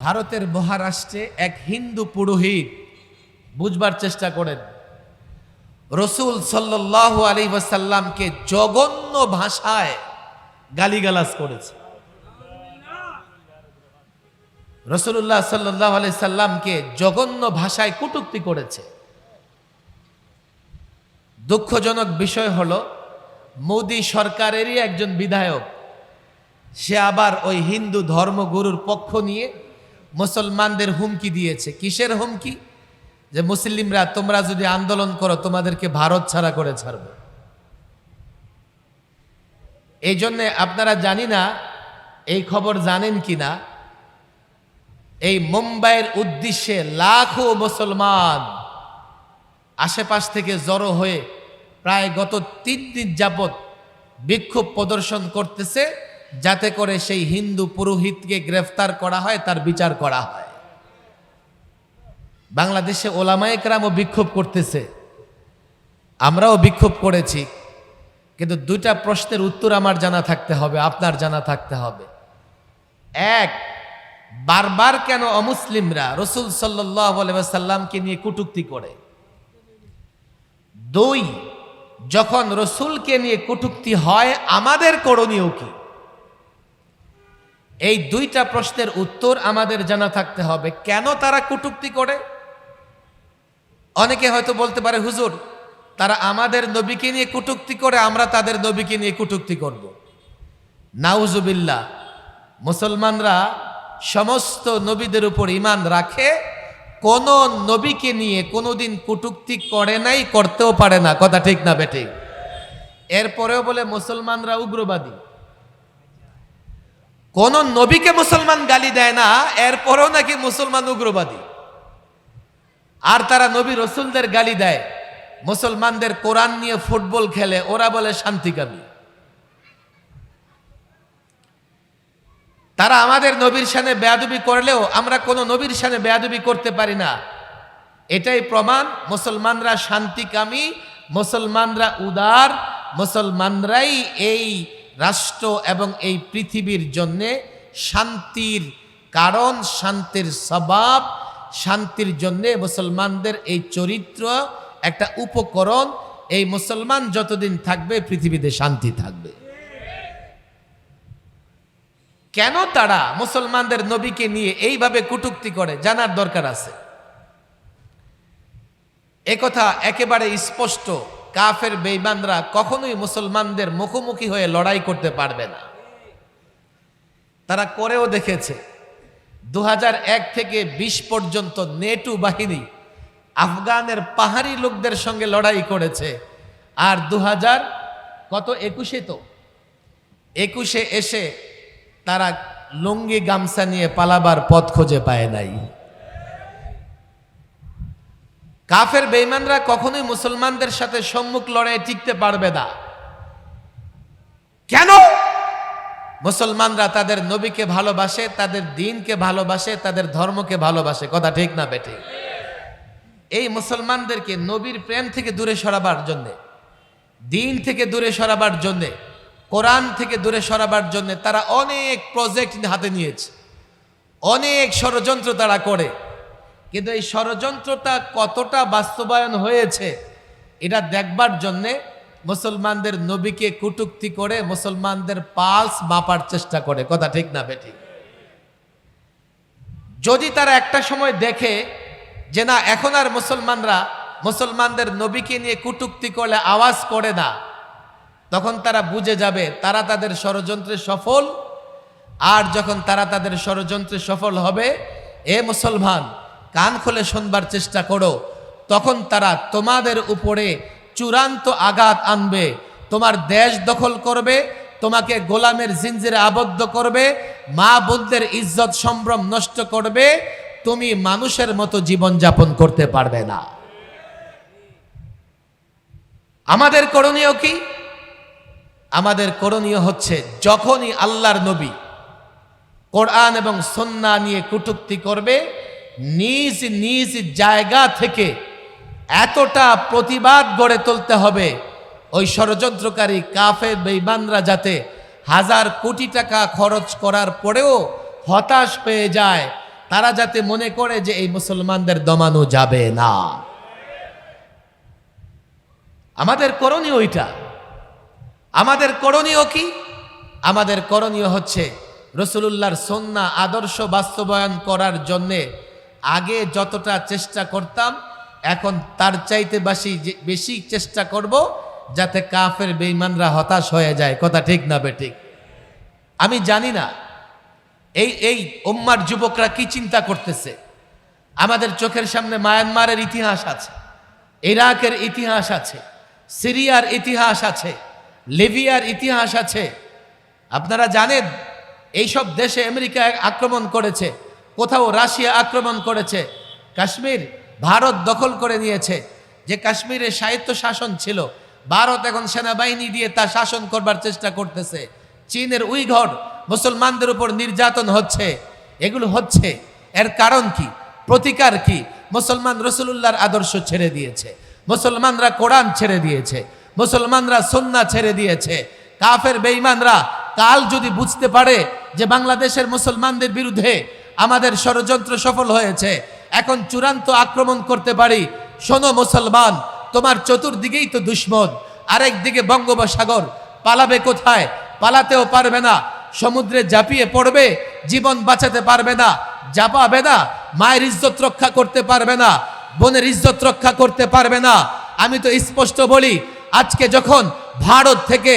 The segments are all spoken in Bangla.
ভারতের মহারাষ্ট্রে এক হিন্দু পুরোহিত বুঝবার চেষ্টা করেন, রসুল সাল্লাহ আলী ওয়াসাল্লামকে জঘন্য ভাষায় গালিগালাজ করেছে। রসুল্লাহ সাল্লাহ আলি সাল্লামকে জঘন্য ভাষায় কটূক্তি করেছে। দুঃখজনক বিষয় হলো, মোদী সরকারেরই একজন বিধায়ক, সে আবার ওই হিন্দু ধর্মগুরুর পক্ষ নিয়ে মুসলমানদের হুমকি দিয়েছে। কিসের হুমকি? যে মুসলিমরা, তোমরা যদি আন্দোলন করো, তোমাদেরকে ভারত ছাড়া করে ছাড়বে। এই জন্যে আপনারা জানি না, এই খবর জানেন কি না, এই মুম্বাইয়ের উদ্দেশ্যে লাখো মুসলমান আশেপাশ থেকে জড়ো হয়ে প্রায় গত তিন দিন যাবৎ বিক্ষোভ প্রদর্শন করতেছে। যাতে করে সেই হিন্দু পুরোহিতকে গ্রেফতার করা হয়, তার বিচার করা হয়। বাংলাদেশে ওলামায়করামও বিক্ষোভ করতেছে। আমরাও বিক্ষোভ করেছি। কিন্তু দুইটা প্রশ্নের উত্তর আমার জানা থাকতে হবে, আপনার জানা থাকতে হবে। এক, বারবার কেন অমুসলিমরা রসুল সাল্লাহ সাল্লামকে নিয়ে কটুক্তি করে? দুই, যখন রসুলকে নিয়ে কটুক্তি হয়, আমাদের করণীয় কি? এই দুইটা প্রশ্নের উত্তর আমাদের জানা থাকতে হবে। কেন তারা কটুক্তি করে? অনেকে হয়তো বলতে পারে, হুজুর, তারা আমাদের নবীকে নিয়ে কটুক্তি করে, আমরা তাদের নবীকে নিয়ে কটুক্তি করব। নাউজুবিল্লা মুসলমানরা সমস্ত নবীদের উপর ইমান রাখে, কোন নবীকে নিয়ে কোনোদিন কটুক্তি করে নাই, করতেও পারে না। কথা ঠিক না বেটে এরপরেও বলে, মুসলমানরা উগ্রবাদী। কোন নবীকে মুসলমান গালি দেয় না, এরপরেও নাকি মুসলমান উগ্রবাদী। আর তারা নবী রসুলদের গালি দেয়, মুসলমানদের কোরআন নিয়ে ফুটবল খেলে, ওরা বলে শান্তিকামী। তারা আমাদের নবীর সানে বেয়াদবি করলেও আমরা কোনো নবীর সানে বেয়াদবি করতে পারি না। এটাই প্রমাণ, মুসলমানরা শান্তিকামী, মুসলমানরা উদার, মুসলমানরাই এই রাষ্ট্র এবং এই পৃথিবীর জন্যে শান্তির কারণ, শান্তির স্বভাব, শান্তির জন্যে মুসলমানদের এই চরিত্র একটা উপকরণ। এই মুসলমান যতদিন থাকবে, পৃথিবীতে শান্তি থাকবে। কেন তারা মুসলমানদের নবীকে নিয়ে এইভাবে কটুক্তি করে, জানার দরকার আছে। একথা একেবারে স্পষ্ট। কাফের বেইমানরা কখনোই মুসলমানদের মুখোমুখি হয়ে লড়াই করতে পারবে না। তারা করেও দেখেছে দু হাজার এক থেকে ২০ পর্যন্ত নেটু বাহিনী আফগানের পাহাড়ি লোকদের সঙ্গে লড়াই করেছে। আর দু হাজার কত একুশে তো? একুশে এসে তারা লুঙ্গি গামছা নিয়ে পালাবার পথ খুঁজে পায় নাই। কাফের বেইমানরা কখনোই মুসলমানদের সাথে সম্মুখ লড়াই টিকতে পারবে না। কেন? মুসলমানরা তাদের নবীকে ভালোবাসে, তাদের দিনকে ভালোবাসে, তাদের ধর্মকে ভালোবাসে। কথা ঠিক না বেঠে? এই মুসলমানদেরকে নবীর প্রেম থেকে দূরে সরাবার জন্যে, দিন থেকে দূরে সরাবার জন্যে, কোরআন থেকে দূরে সরাবার জন্য তারা অনেক প্রজেক্ট হাতে নিয়েছে। অনেক ষড়যন্ত্র তারা করে। কিন্তু এই ষড়যন্ত্রটা কতটা বাস্তবায়ন হয়েছে, এটা দেখবার জন্যে মুসলমানদের নবীকে কুটুক্তি করে মুসলমানদের পালস মাপার চেষ্টা করে। কথা ঠিক না বেঠিক? যদি তারা একটা সময় দেখে যে না, এখন আর মুসলমানরা মুসলমানদের নবীকে নিয়ে কুটুক্তি করলে আওয়াজ করে না, তখন তারা বুঝে যাবে তারা তাদের ষড়যন্ত্রে সফল, আর যখন তারা তাদের ষড়যন্ত্রে সফল হবে, এ মুসলমান কান খুলে শুনবার চেষ্টা করো। তখন তারা তোমাদের উপরে চূড়ান্ত আঘাত আনবে। তোমার দেশ দখল করবে, তোমাকে গোলামের জিঞ্জিরে আবদ্ধ করবে, মা বোনদের ইজ্জত সম্ভ্রম নষ্ট করবে, তুমি মানুষের মতো জীবন যাপন করতে পারবে না। আমাদের করণীয় কি? আমাদের করণীয় হচ্ছে যখনই আল্লাহর নবী কোরআন এবং সন্না নিয়ে কটুক্তি করবে নিজ নিজ জায়গা থেকে এতটা প্রতিবাদ গড়ে তুলতে হবে। ওই ষড়যন্ত্রকারী কাফে বেইমানরা যাতে হাজার কোটি টাকা খরচ করার পরেও হতাশ হয়ে যায়, তারা যাতে মনে করে যে এই মুসলমানদের দমানো যাবে না। আমাদের করণীয় ওইটা। আমাদের করণীয় কি? আমাদের করণীয় হচ্ছে রসুলুল্লাহর সন্না আদর্শ বাস্তবায়ন করার জন্যে আগে যতটা চেষ্টা করতাম, এখন তার চাইতে বেশি বেশি চেষ্টা করব যাতে কাফের বেঈমানরা হতাশ হয়ে যায়। কথা ঠিক না বে ঠিক? আমি জানি না। এই এই উম্মার যুবকরা কি চিন্তা করতেছে? আমাদের চোখের সামনে মায়ানমারের ইতিহাস আছে, ইরাকের ইতিহাস আছে, সিরিয়ার ইতিহাস আছে, লিবিয়ার ইতিহাস আছে। আপনারা জানেন, এইসব দেশে আমেরিকা আক্রমণ করেছে। কোথাও রাশিয়া আক্রমণ করেছে, কাশ্মীর ভারত দখল করে নিয়েছে, যে কাশ্মীরে সাহিত্য শাসন ছিল, ভারত এখন সেনাবাহিনী দিয়ে তা শাসন করবার চেষ্টা করতেছে। চীনের উইঘর মুসলমানদের উপর নির্যাতন হচ্ছে। এগুলো হচ্ছে, এর কারণ কি? প্রতিকার কি? মুসলমান রসুল্লাহর আদর্শ ছেড়ে দিয়েছে। মুসলমানরা কোরআন ছেড়ে দিয়েছে। মুসলমানরা সন্না ছেড়ে দিয়েছে। কাফের বেঈমানরা কাল যদি বুঝতে পারে যে বাংলাদেশের মুসলমানদের বিরুদ্ধে আমাদের ষড়যন্ত্র সফল হয়েছে। এখন চূড়ান্ত আক্রমণ করতে পারি। শোনো মুসলমান, তোমার চতুর্দিকেই তো দুশ্মন। আরেক দিকে বঙ্গোপসাগর, পালাবে কোথায়? পালাতেও পারবে না। সমুদ্রে ঝাঁপিয়ে পড়বে, জীবন বাঁচাতে পারবে না। জাপাবে না, মায়ের ইজ্জত রক্ষা করতে পারবে না, বোনের ইজ্জত রক্ষা করতে পারবে না। আমি তো স্পষ্ট বলি, আজকে যখন ভারত থেকে,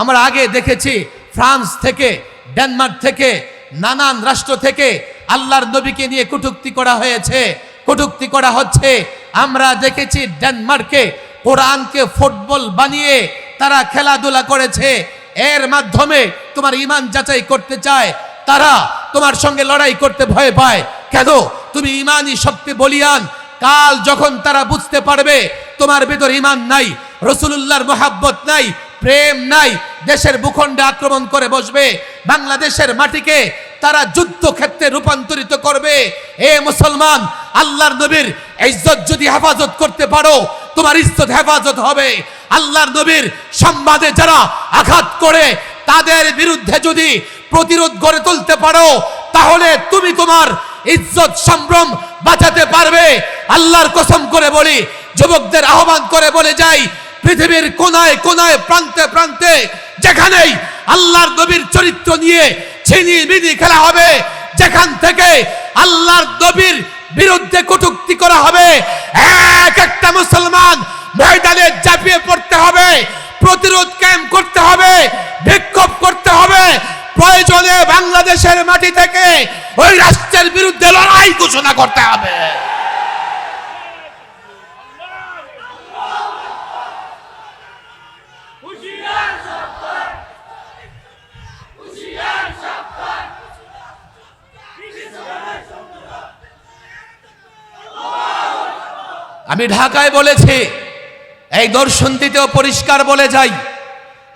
আমরা আগে দেখেছি, ফ্রান্স থেকে, ডেনমার্ক থেকে, নানান রাষ্ট্র থেকে আল্লাহর নবীকে নিয়ে কটুক্তি করা হয়েছে। কটুক্তি করা হচ্ছে। আমরা দেখেছি ডেনমার্কে কোরআনকে ফুটবল বানিয়ে তারা খেলাধুলা করেছে। এর মাধ্যমে তোমার ইমান যাচাই করতে চায়। তারা তোমার সঙ্গে লড়াই করতে ভয় পায়। কেন? তুমি ইমানই শক্তি বলিয়ান। কাল যখন তারা বুঝতে পারবে, তোমার ভেতর ইমান নাই, রসুলুল্লাহর মোহাব্বত নাই প্রেম নাই। দেশের ভূখণ্ডে আক্রমণ করে বসবে। বাংলাদেশের মাটিকে তারা যুদ্ধ ক্ষেত্রে রূপান্তরিত করবে। এ মুসলমান, আল্লাহর নবীর ইজ্জত যদি হেফাজত করতে পারো, তোমার ইজ্জত হেফাজত হবে। আল্লাহর নবীর সম্বাদে যারা আঘাত করে, তাদের বিরুদ্ধে যদি প্রতিরোধ গড়ে তুলতে পারো, তাহলে তুমি তোমার ইজ্জত, সম্ভ্রম বাঁচাতে পারবে। আল্লাহর কসম করে বলি, যুবকদের আহ্বান করে বলে যাই পৃথিবীর কোনায় কোনায়, প্রান্তে প্রান্তে, যেখানেই আল্লাহর নবীর চরিত্র নিয়ে ছিনি মিনি খেলা হবে, যেখান থেকে আল্লাহর নবীর বিরুদ্ধে কটুক্তি করা হবে, এক একটা মুসলমান ময়দানে ঝাঁপিয়ে পড়তে হবে, প্রতিরোধ ক্যাম্প করতে হবে, বিক্ষোভ করতে হবে, প্রয়োজনে বাংলাদেশের মাটি থেকে ওই রাষ্ট্রের বিরুদ্ধে লড়াই ঘোষণা করতে হবে। আমি ঢাকায় বলেছি, এই দর্শনটিতেও পরিষ্কার বলে যাই।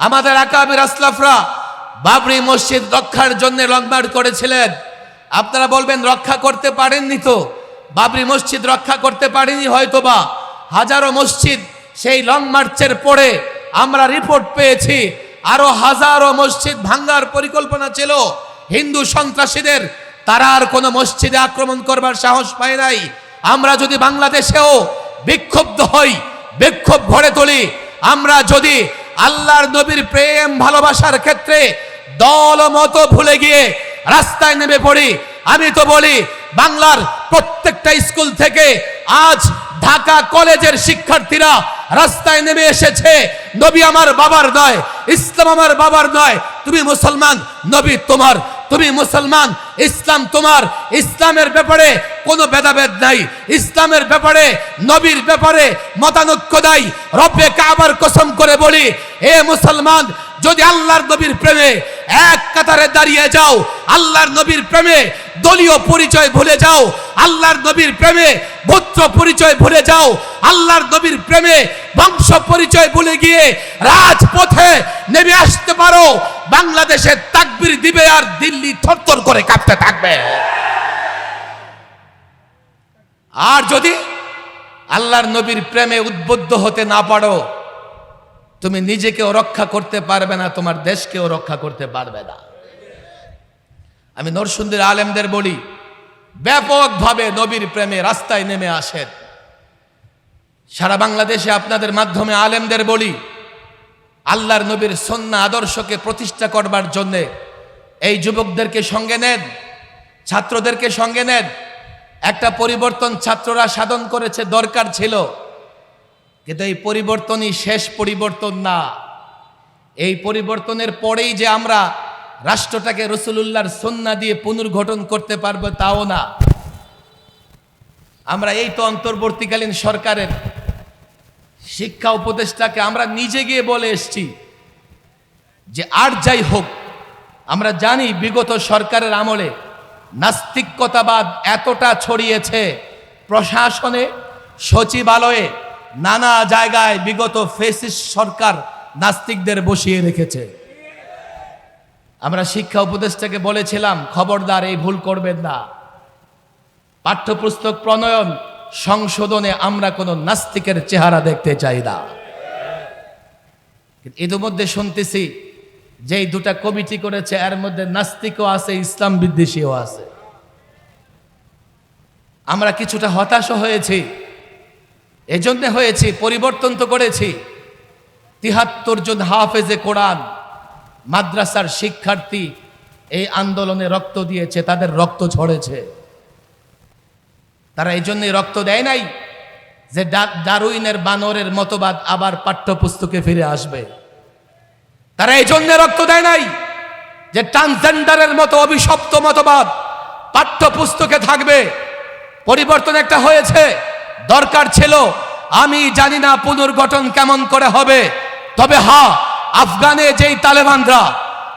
আমাদের আকাবির আসলাফরা বাবরি মসজিদ রক্ষার জন্য লংমার্চ করেছিলেন। আপনারা বলবেন, রক্ষা করতে পারেননি তো? বাবরি মসজিদ রক্ষা করতে পারেনি হয়তোবা। হাজারো মসজিদ সেই লং মার্চের পরে আমরা রিপোর্ট পেয়েছি। আরও হাজারো মসজিদ ভাঙ্গার পরিকল্পনা ছিল। হিন্দু সন্ত্রাসীদের, তারা আর কোনো মসজিদে আক্রমণ করবার সাহস পায় নাই। আমরা যদি বাংলাদেশেও বিক্ষুব্ধ হই, বিক্ষোভ ভরে তুলি। আমরা যদি আল্লাহর নবীর প্রেম, ভালোবাসার ক্ষেত্রে দল মতো ভুলে গিয়ে রাস্তায় নেমে পড়ি, আমি তো বলি, বাংলার প্রত্যেকটা স্কুল থেকে আজ ঢাকা কলেজের শিক্ষার্থীরা রাস্তায় নেমে এসেছে। নবী আমার বাবার নয়, ইসলাম আমার বাবার নয়। তুমি মুসলমান, নবী তোমার তুমি মুসলমান, ইসলাম তোমার। ইসলামের ব্যাপারে কোনো ভেদাভেদ নাই। ইসলামের ব্যাপারে, নবীর ব্যাপারে মতানৈক্য নাই। রব্বে কাবার কসম করে বলি, এ মুসলমান যদি আল্লাহর নবীর প্রেমে এক কাতারে দাঁড়িয়ে যাও, আল্লাহর নবীর প্রেমে দলীয় পরিচয় ভুলে যাও, আল্লাহর নবীর প্রেমে গোত্র পরিচয় ভুলে যাও, আল্লাহর নবীর প্রেমে বংশ পরিচয় ভুলে গিয়ে রাজপথে নেমে আসতে পারো, বাংলাদেশে তাকবির দিবে আর দিল্লি থরথর করে কাঁপতে থাকবে। আর যদি আল্লাহর নবীর প্রেমে উদ্বুদ্ধ হতে না পারো তুমি নিজেকেও রক্ষা করতে পারবে না, তোমার দেশকেও রক্ষা করতে পারবে না। আমি নরসুন্দির আলেমদের বলি, ব্যাপকভাবে নবীর প্রেমে রাস্তায় নেমে আসেন। সারা বাংলাদেশে আপনাদের মাধ্যমে আলেমদের বলি, আল্লাহর নবীর সন্না আদর্শকে প্রতিষ্ঠা করবার জন্যে এই যুবকদেরকে সঙ্গে নেন, ছাত্রদেরকে সঙ্গে নেন। একটা পরিবর্তন ছাত্ররা সাধন করেছে, দরকার ছিল। কিন্তু এই পরিবর্তনই শেষ পরিবর্তন না। এই পরিবর্তনের পরেই যে আমরা রাষ্ট্রটাকে রসুলুল্লাহর সন্না দিয়ে পুনর্গঠন করতে পারব তাও না। আমরা এই তো অন্তর্বর্তীকালীন সরকারের শিক্ষা উপদেষ্টাকে আমরা নিজে গিয়ে বলে এসছি যে আর যাই হোক, আমরা জানি বিগত সরকারের আমলে নাস্তিকতাবাদ এতটা ছড়িয়েছে প্রশাসনে, সচিবালয়ে নানা জায়গায় বিগত ফেসিস সরকার নাস্তিকদের বসিয়ে রেখেছে। আমরা শিক্ষা উপদেষ্টাকে বলেছিলাম, খবরদার, এই ভুল করবেন না। পাঠ্যপুস্তক প্রণয়ন, সংশোধনে আমরা কোনো নাস্তিকের চেহারা দেখতে চাই না। ইতিমধ্যে শুনতেছি, যেই দুটা কমিটি করেছে, এর মধ্যে নাস্তিকও আছে, ইসলাম বিদ্বেষীও আছে। আমরা কিছুটা হতাশ হয়েছি। এজন্য হয়েছি, পরিবর্তন তো করেছি। তিহাত্তর জন হাফেজে কোরআন, মাদ্রাসার শিক্ষার্থী এই আন্দোলনে রক্ত দিয়েছে, তাদের রক্ত ঝরেছে। তারা এই জন্যই রক্ত দেয় নাই যে ডা- ডারউইনের বানরের মতবাদ আবার পাঠ্যপুস্তকে ফিরে আসবে। তারা এই জন্য রক্ত দেয় নাই যে ট্রান্সজেন্ডারের মতো অভিশপ্ত মতবাদ পাঠ্যপুস্তকে থাকবে। পরিবর্তন একটা হয়েছে। দরকার ছিল, আমি জানি না পুনর্গঠন কেমন করে হবে। তবে হা, আফগানে যেই তালেবানরা,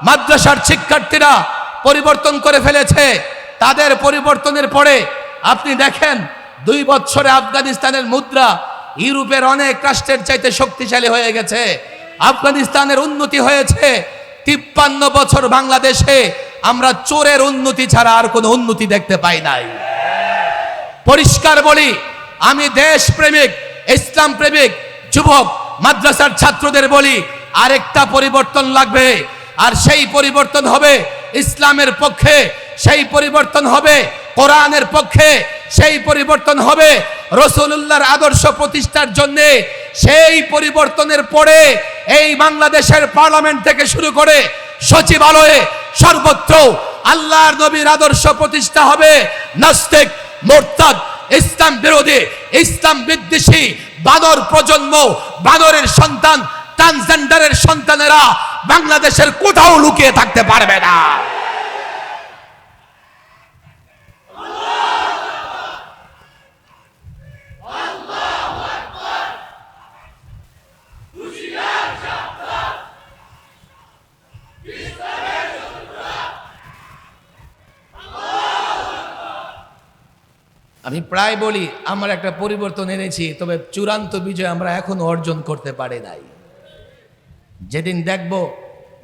মাদ্রাসার শিক্ষার্থীরা পরিবর্তন করে ফেলেছে, তাদের পরিবর্তনের পরে আপনি দেখেন, দুই বছরে আফগানিস্তানের মুদ্রা ইউরোপের অনেক রাষ্ট্রের চাইতে শক্তিশালী হয়ে গেছে। আফগানিস্তানের উন্নতি হয়েছে, তিপ্পান্ন বছর বাংলাদেশে আমরা চোরের উন্নতি ছাড়া আর কোনো উন্নতি দেখতে পাই নাই। পরিষ্কার বলি আমি দেশ প্রেমিক, ইসলাম প্রেমিক, যুবক, মাদ্রাসার ছাত্রদের বলি, আরেকটা পরিবর্তন লাগবে। আর সেই পরিবর্তন হবে ইসলামের পক্ষে, সেই পরিবর্তন হবে কোরআনের পক্ষে, সেই পরিবর্তন হবে রসুল্লাহর আদর্শ প্রতিষ্ঠার জন্য। সেই পরিবর্তনের পরে এই বাংলাদেশের পার্লামেন্ট থেকে শুরু করে সচিবালয়ে সর্বত্র আল্লাহর নবীর আদর্শ প্রতিষ্ঠা হবে নাস্তিক, মোরতাদ ইসলাম বিরোধী, ইসলাম বিদ্বেষী, বাদর প্রজন্ম, বাদরের সন্তান ট্রান্সজেন্ডারের সন্তানেরা বাংলাদেশের কোথাও লুকিয়ে থাকতে পারবে না। আমি প্রায় বলি, আমার একটা পরিবর্তন এনেছি, তবে চূড়ান্ত বিজয় আমরা এখনও অর্জন করতে পারি নাই। যেদিন দেখব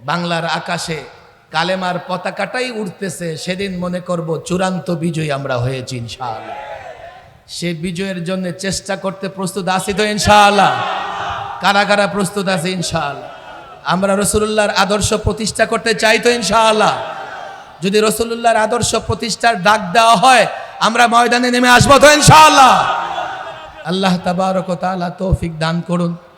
বাংলার আকাশে কালেমার পতাকাটাই উঠতেছে সেদিন মনে করব চূড়ান্ত বিজয় আমরা হয়েছি, ইনশাআল্লাহ। সে বিজয়ের জন্য চেষ্টা করতে প্রস্তুত আছি তো, ইনশাআল্লাহ। কারা কারা প্রস্তুত আছে, ইনশাআল্লাহ। আমরা রসুল্লাহর আদর্শ প্রতিষ্ঠা করতে চাই তো, ইনশাআল্লাহ। যদি রসুল্লাহর আদর্শ প্রতিষ্ঠার ডাক দেওয়া হয় আমরা ময়দানে নেমে আসব তো ইনশাআল্লাহ। আল্লাহ তাবারক তাআলা তৌফিক দান করুন।